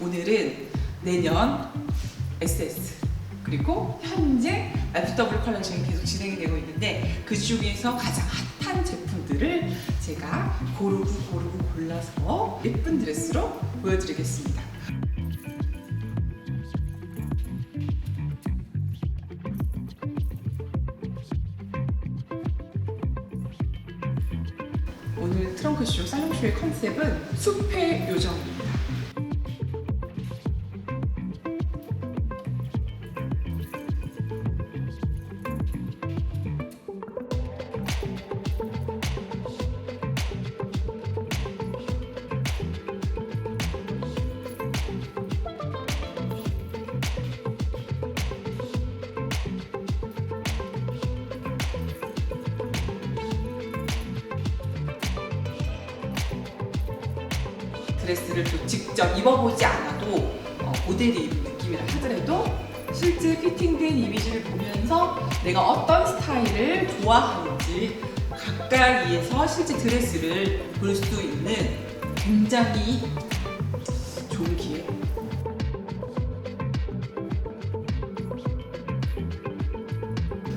오늘은 내년 SS 그리고 현재 FW 컬렉션이 계속 진행이 되고 있는데 그 중에서 가장 핫한 제품 들을 제가 고르고 고르고 골라서 예쁜 드레스로 보여드리겠습니다. 오늘 트렁크쇼 살롱쇼의 컨셉은 숲의 요정입니다. 드레스를 또 직접 입어보지 않아도 어, 모델이 입은 느낌이라 하더라도 실제 피팅된 이미지를 보면서 내가 어떤 스타일을 좋아하는지 가까이에서 실제 드레스를 볼 수 있는 굉장히 좋은 기회.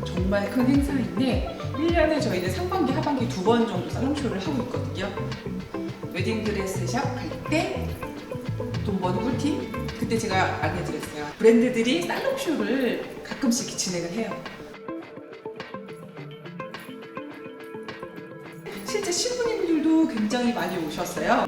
정말 큰 행사인데 1년에 저희는 상반기, 하반기 두 번 정도 살롱쇼를 하고 있거든요. 웨딩드레스샵 갈 때 돈 버는 꿀팁? 그때 제가 알려드렸어요. 브랜드들이 살롱쇼를 가끔씩 진행을 해요. 실제 신부님들도 굉장히 많이 오셨어요.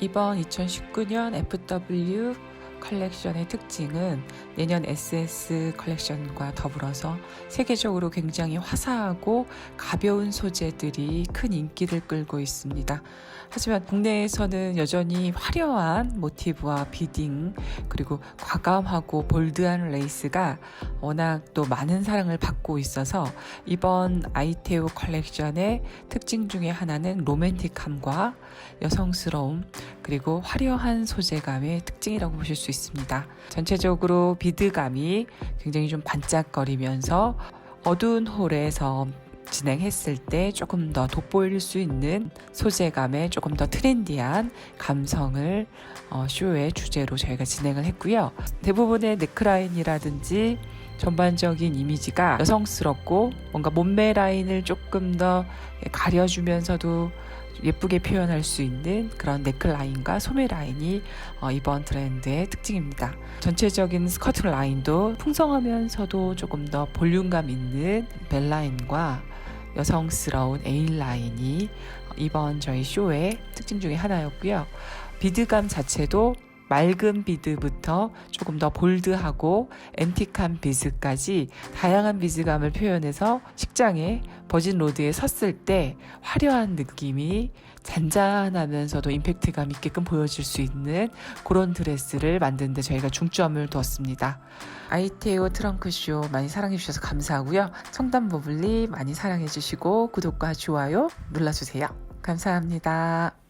이번 2019년 FW 컬렉션의 특징은 내년 SS 컬렉션과 더불어서 세계적으로 굉장히 화사하고 가벼운 소재들이 큰 인기를 끌고 있습니다. 하지만 국내에서는 여전히 화려한 모티브와 비딩 그리고 과감하고 볼드한 레이스가 워낙 또 많은 사랑을 받고 있어서 이번 아이테오 컬렉션의 특징 중에 하나는 로맨틱함과 여성스러움 그리고 화려한 소재감의 특징이라고 보실 수 있습니다. 전체적으로 비드감이 굉장히 좀 반짝거리면서 어두운 홀에서 진행했을 때 조금 더 돋보일 수 있는 소재감의 조금 더 트렌디한 감성을 어, 쇼의 주제로 저희가 진행을 했고요. 대부분의 넥라인이라든지 전반적인 이미지가 여성스럽고 뭔가 몸매 라인을 조금 더 가려주면서도 예쁘게 표현할 수 있는 그런 넥라인과 소매 라인이 어, 이번 트렌드의 특징입니다. 전체적인 스커트 라인도 풍성하면서도 조금 더 볼륨감 있는 벨 라인과 여성스러운 A 라인이 이번 저희 쇼의 특징 중에 하나였고요. 비드감 자체도 맑은 비드부터 조금 더 볼드하고 앤틱한 비즈까지 다양한 비즈감을 표현해서 식장에 버진 로드에 섰을 때 화려한 느낌이 잔잔하면서도 임팩트감 있게끔 보여질 수 있는 그런 드레스를 만드는데 저희가 중점을 두었습니다. 아이테오 트렁크쇼 많이 사랑해주셔서 감사하고요. 청담 버블리 많이 사랑해주시고 구독과 좋아요 눌러주세요. 감사합니다.